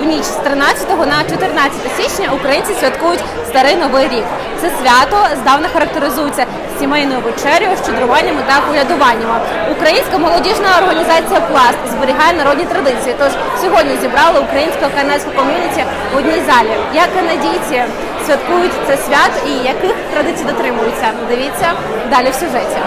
В ніч з 13 на 14 січня українці святкують старий новий рік. Це свято здавна характеризується сімейною вечерею, щедруваннями та колядуваннями. Українська молодіжна організація Пласт зберігає народні традиції. Тож сьогодні зібрали українську канадську ком'юніті в одній залі. Як канадійці святкують це свято і яких традицій дотримуються? Дивіться далі в сюжеті.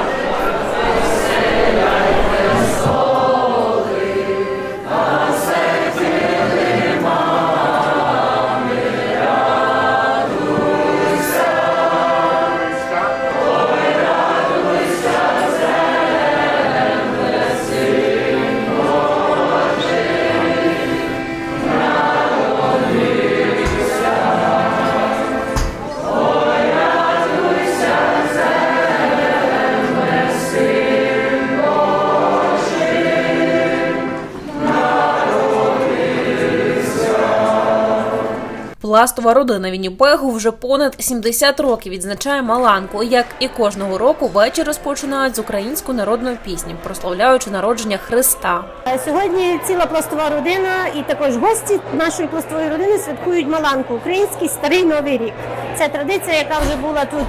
Пластова родина Вінніпегу вже понад 70 років відзначає Маланку. Як і кожного року, вечір розпочинають з української народної пісні, прославляючи народження Христа. Е, Сьогодні ціла пластова родина і також гості нашої пластової родини святкують Маланку, український старий новий рік. Це традиція, яка вже була тут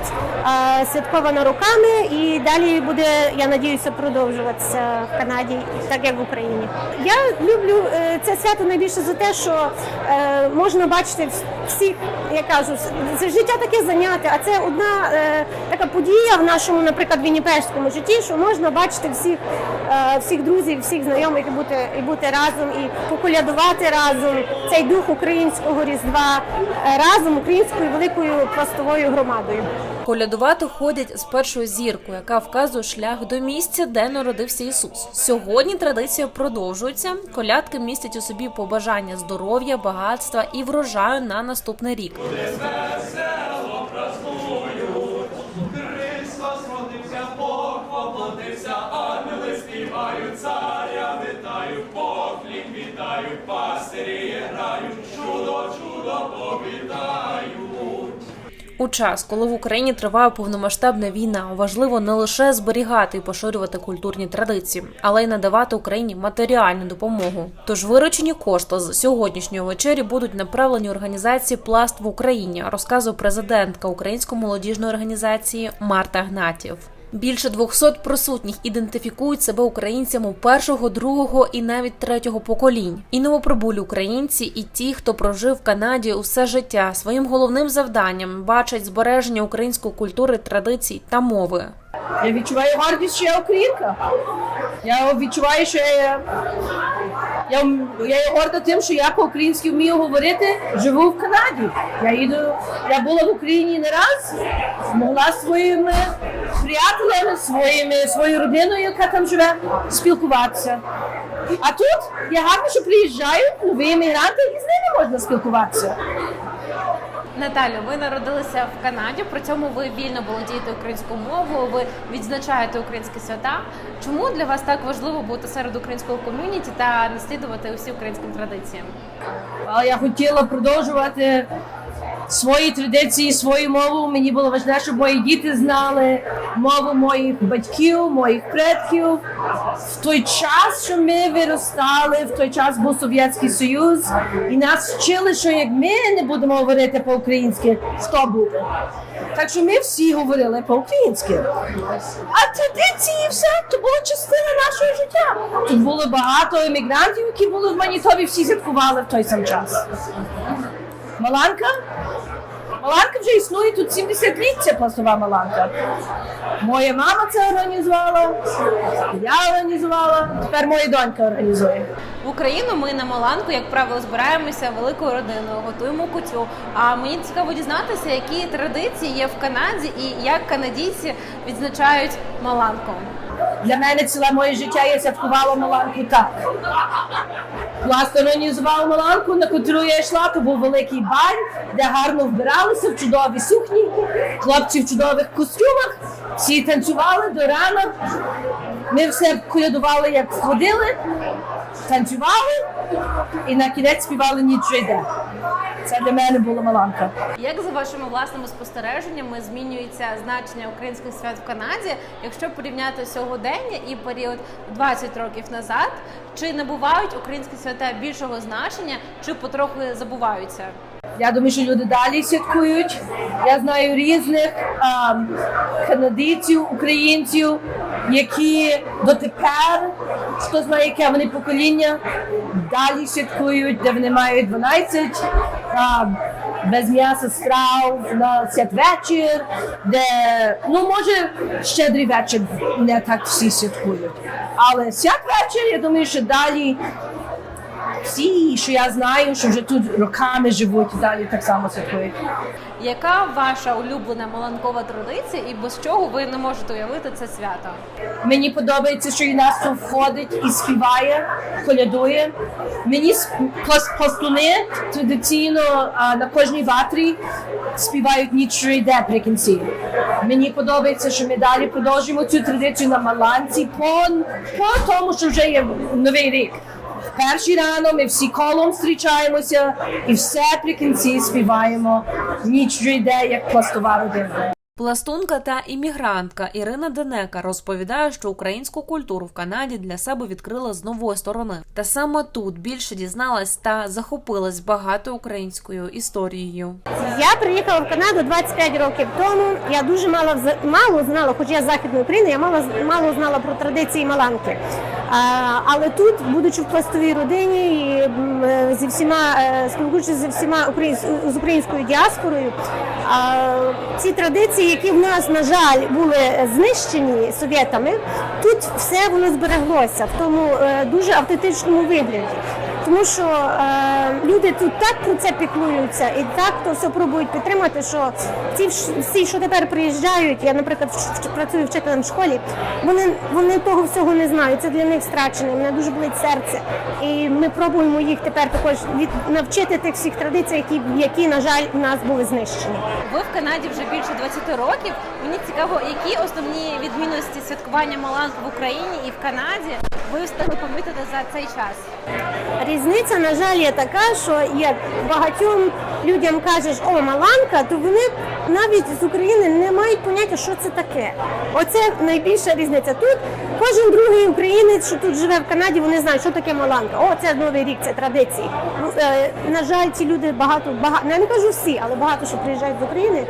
святкована роками, і далі буде, я надіюся, продовжуватися в Канаді, так як в Україні. Я люблю е, це свято найбільше за те, що е, можна бачити всіх, я кажу, життя таке заняте, а це одна е, така подія в нашому, наприклад, вінніпежському житті, що можна бачити всіх, всіх друзів, всіх знайомих і бути, і бути разом, і поколядувати разом цей дух українського різдва разом українською великою пластовою громадою. Колядувати ходять з першою зіркою, яка вказує шлях до місця, де народився Ісус. Сьогодні традиція продовжується. Колядки містять у собі побажання здоров'я, багатства і врожаю на наступний рік. Царя вітають, поклік вітають, пастирі грають, чудо, чудо повітають. У час, коли в Україні триває повномасштабна війна, важливо не лише зберігати і поширювати культурні традиції, але й надавати Україні матеріальну допомогу. Тож виручені кошти з сьогоднішньої вечері будуть направлені організації Пласт в Україні, розказує президентка Української молодіжної організації Марта Гнатів. Більше 200 присутніх ідентифікують себе українцями першого, другого і навіть третього поколінь. І новоприбулі українці, і ті, хто прожив в Канаді усе життя, своїм головним завданням бачать збереження української культури, традицій та мови. Я відчуваю гордість, що я українка. Я відчуваю, що я, я, я є горда тим, що я по-українськи вмію говорити, живу в Канаді. Я їду, я була в Україні не раз, могла своїми приятелями, своїми, своєю родиною, яка там живе, спілкуватися. А тут я гарно, що приїжджають нові іммігранти, і з ними можна спілкуватися. Наталю, ви народилися в Канаді, при цьому ви вільно володієте українською мовою, ви відзначаєте українські свята. Чому для вас так важливо бути серед українського ком'юніті та наслідувати усі українські традиції? Я хотіла продовжувати свої традиції, свою мову. Мені було важливо, щоб мої діти знали мову моїх батьків, моїх предків. В той час, що ми виростали, в той час був Совєтський Союз, і нас вчили, що як ми не будемо говорити по-українськи, хто буде. Так що ми всі говорили по-українськи. А традиції все то була частина нашого життя. Тут було багато емігрантів, які були в Манітобі, всі святкували в той сам час. Маланка? Маланка вже існує тут 70 літ, ця пластова маланка. Моя мама це організувала, я організувала, тепер моя донька організує. В Україну ми на Маланку, як правило, збираємося великою родиною, готуємо кутю. А мені цікаво дізнатися, які традиції є в Канаді і як канадійці відзначають Маланку. Для мене ціле моє життя я святкувала Маланку так. Власне організував Маланку, на котру я йшла, то був великий бар, де гарно вбиралися в чудові сукні, хлопці в чудових костюмах, всі танцювали до рана. Ми все колядували, як входили, танцювали і на кінець співали ніч йде. Це для мене була маланка. Як за вашими власними спостереженнями змінюється значення українських свят в Канаді, якщо порівняти сьогодення і період 20 років назад, чи набувають українські свята більшого значення, чи потроху забуваються? Я думаю, що люди далі святкують. Я знаю різних а, канадійців, українців, які дотепер, хто знає, яке вони покоління, далі святкують, де вони мають 12 а, без м'яса страв на святвечір, де ну може щедрий вечір не так всі святкують. Але святвечір, я думаю, що далі всі, що я знаю, що вже тут роками живуть, далі так само святкують. Яка ваша улюблена маланкова традиція, і без чого ви не можете уявити це свято? Мені подобається, що юнацтво входить і співає, колядує. Мені пластуни традиційно на кожній ватрі співають ніч йде при кінці. Мені подобається, що ми далі продовжуємо цю традицію на Маланці по, по тому, що вже є новий рік. Перший рано ми всі колом зустрічаємося і все при кінці співаємо. Ніч йде, як пластова родина. Пластунка та іммігрантка Ірина Денека розповідає, що українську культуру в Канаді для себе відкрила з нової сторони. Та саме тут більше дізналась та захопилась багато українською історією. Я приїхала в Канаду 25 років тому. Я дуже мало мало знала, хоч я з західної України, я мало з- мало знала про традиції Маланки. Але тут, будучи в пластовій родині і е, зі всіма е, спілкуючись зі всіма з українською діаспорою, ці традиції, які в нас на жаль були знищені совєтами, тут все воно збереглося в тому е, дуже автентичному вигляді. Тому що е, люди тут так про це піклуються і так то все пробують підтримати, що ці всі, що тепер приїжджають, я, наприклад, працюю вчителем в школі, вони, вони того всього не знають. Це для них страчено. Мене дуже болить серце. І ми пробуємо їх тепер також від, навчити тих всіх традицій, які, які, на жаль, у нас були знищені. Ви в Канаді вже більше 20 років. Мені цікаво, які основні відмінності святкування Маланки в Україні і в Канаді ви встигли помітити за цей час. Різниця, на жаль, є така, що як багатьом людям кажеш, о, Маланка, то вони навіть з України не мають поняття, що це таке. Оце найбільша різниця. Тут кожен другий українець, що тут живе в Канаді, вони знають, що таке Маланка. О, це новий рік, це традиції. Ну, е, на жаль, ці люди багато, багато, я не кажу всі, але багато що приїжджають з України.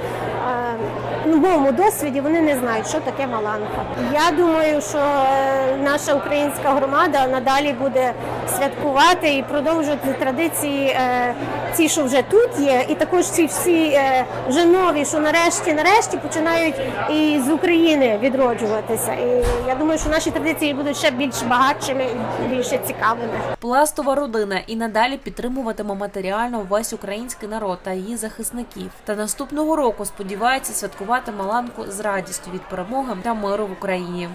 В моєму досвіді вони не знають, що таке Маланка. Я думаю, що е, наша українська громада надалі буде святкувати і продовжувати традиції, е, ці, що вже тут є, і також ці всі е, вже нові, що нарешті, нарешті починають і з України відроджуватися. І я думаю, що наші традиції будуть ще більш багатшими і більше цікавими. Пластова родина і надалі підтримуватиме матеріально весь український народ та її захисників. Та наступного року сподівається святкувати Маланку з радістю від перемоги та миру в Україні.